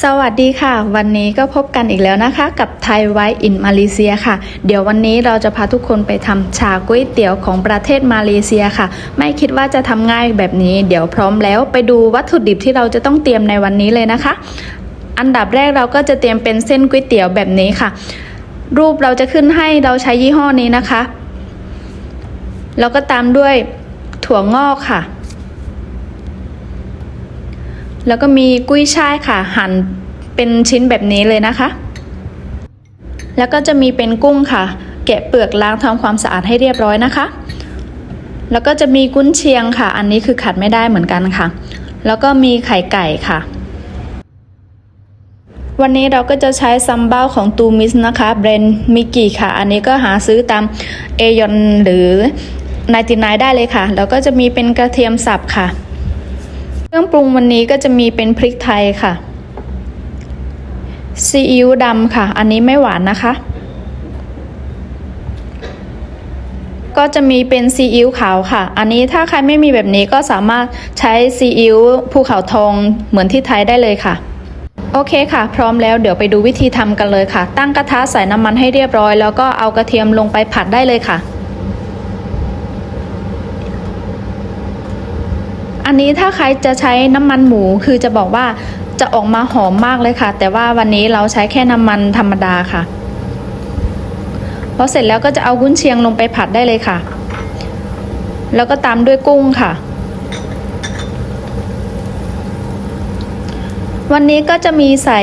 สวัสดีค่ะ วันนี้ก็พบกันอีกแล้วนะคะ กับไทยไวท์อินมาเลเซียค่ะ เดี๋ยววันนี้เราจะพาทุกคนไปทำชาก๋วยเตี๋ยวของประเทศมาเลเซียค่ะ ไม่คิดว่าจะทำง่ายแบบนี้ เดี๋ยวพร้อมแล้วไปดูวัตถุดิบที่เราจะต้องเตรียมในวันนี้เลยนะคะ อันดับแรกเราก็จะเตรียมเป็นเส้นก๋วยเตี๋ยวแบบนี้ค่ะ รูปเราจะขึ้นให้เราใช้ยี่ห้อนี้นะคะ แล้วก็ตามด้วยถั่วงอกค่ะ แล้วก็มีกุ้ยช่ายค่ะ หั่นเป็นชิ้นแบบนี้เลยนะคะ แล้วก็จะมีเป็นกุ้งค่ะ แกะเปลือกล้างทำความสะอาดให้เรียบร้อยนะคะ แล้วก็จะมีกุ้นเชียงค่ะ อันนี้คือขัดไม่ได้เหมือนกันค่ะ แล้วก็มีไข่ไก่ค่ะ วันนี้เราก็จะใช้ซัมเบ้าของตูมิสนะคะแบรนด์มิกิค่ะ อันนี้ก็หาซื้อตามเอยอนหรือนายตินายได้เลยค่ะ แล้วก็จะมีเป็นกระเทียมสับค่ะ เครื่องปรุงวันนี้ก็จะมีเป็นพริกไทยค่ะ ซีอิ๊วดำค่ะ อันนี้ไม่หวานนะคะ ก็จะมีเป็นซีอิ๊วขาวค่ะ อันนี้ถ้าใครไม่มีแบบนี้ก็สามารถใช้ซีอิ๊วภูเขาทองเหมือนที่ไทยได้เลยค่ะโอเคค่ะ พร้อมแล้วเดี๋ยวไปดูวิธีทำกันเลยค่ะ ตั้งกระทะใส่น้ำมันให้เรียบร้อย แล้วก็เอากระเทียมลงไปผัดได้เลยค่ะ อันนี้ถ้าใครจะใช้น้ำมันหมูคือจะบอกว่าจะออกมาหอมมากเลยค่ะ แต่ว่าวันนี้เราใช้แค่น้ำมันธรรมดาค่ะพอเสร็จแล้วก็จะเอากุ้นเชียงลงไปผัดได้เลยค่ะ แล้วก็ตามด้วยกุ้งค่ะ วันนี้ก็จะมีใส่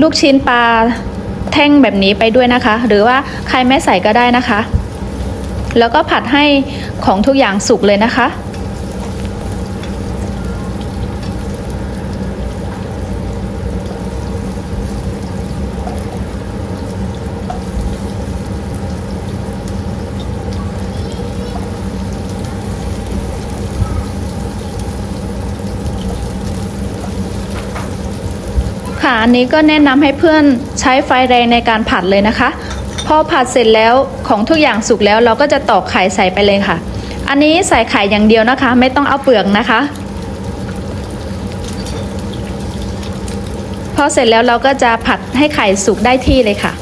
ลูกชิ้นปลาแท่งแบบนี้ไปด้วยนะคะ หรือว่าใครไม่ใส่ก็ได้นะคะ แล้วก็ผัดให้ของทุกอย่างสุกเลยนะคะ ค่ะอันนี้ก็แนะนำให้เพื่อนใช้ไฟแรงในการผัดเลยนะคะ พอผัดเสร็จแล้วของทุกอย่างสุกแล้วเราก็จะตอกไข่ใส่ไปเลยค่ะ อันนี้ใส่ไข่อย่างเดียวนะคะ ไม่ต้องเอาเปลือกนะคะ พอเสร็จแล้วเราก็จะผัดให้ไข่สุกได้ที่เลยค่ะ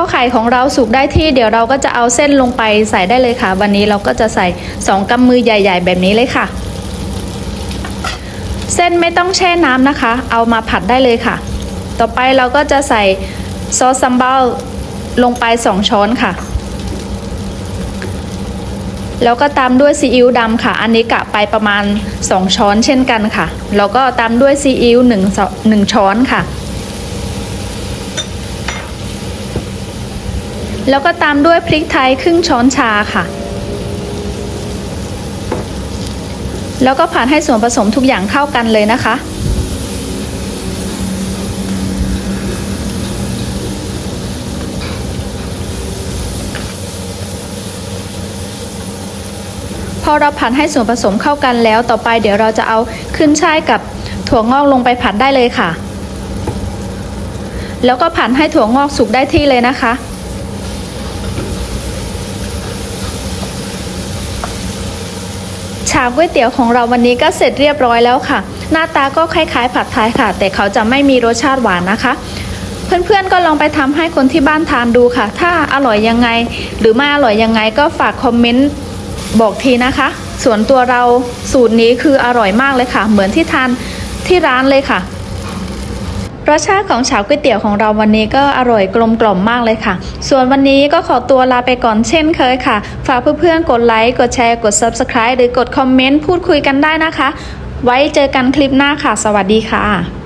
พอไข่ของเราสุกได้ที่เดี๋ยวเราก็จะเอาเส้นลงไปใส่ได้เลยค่ะ วันนี้เราก็จะใส่สองกำมือใหญ่ ๆ แบบนี้เลยค่ะ เส้นไม่ต้องแช่น้ำนะคะ เอามาผัดได้เลยค่ะ ต่อไปเราก็จะใส่ซอสซัมเบ้าลงไปสองช้อนค่ะ แล้วก็ตามด้วยซีอิ๊วดำค่ะ อันนี้กะไปประมาณ 2 ช้อนเช่นกันค่ะ แล้วก็ตามด้วยซีอิ๊ว1 1ช้อนค่ะ แล้วก็ตามด้วยพริกไทยครึ่งช้อนชาค่ะ แล้วก็ผัดให้ส่วนผสมทุกอย่างเข้ากันเลยนะคะ พอเราผัดให้ส่วนผสมเข้ากันแล้วต่อไปเดี๋ยวเราจะเอาขึ้นช่ายกับถั่วงอกลงไปผัดได้เลยค่ะ แล้วก็ผัดให้ถั่วงอกสุกได้ที่เลยนะคะ ชาก๋วยเตี๋ยวของเราวันนี้ก็เสร็จเรียบร้อยแล้วค่ะ หน้าตาก็คล้ายๆ ผัดไทยค่ะ แต่เขาจะไม่มีรสชาติหวานนะคะ เพื่อนๆก็ลองไปทำให้คนที่บ้านทานดูค่ะ ถ้าอร่อยยังไง หรือไม่อร่อยยังไงก็ฝากคอมเมนต์บอกทีนะคะ ส่วนตัวเราสูตรนี้คืออร่อยมากเลยค่ะ เหมือนที่ทานที่ร้านเลยค่ะ รสชาติของชาก๋วยเตี๋ยวของเราวันนี้ก็อร่อยกลมกล่อมมากเลยค่ะ ส่วนวันนี้ก็ขอตัวลาไปก่อนเช่นเคยค่ะ ฝากเพื่อนๆกดไลค์กดแชร์กด Subscribe หรือกดคอมเมนต์พูดคุยกันได้นะคะ ไว้เจอกันคลิปหน้าค่ะ สวัสดีค่ะ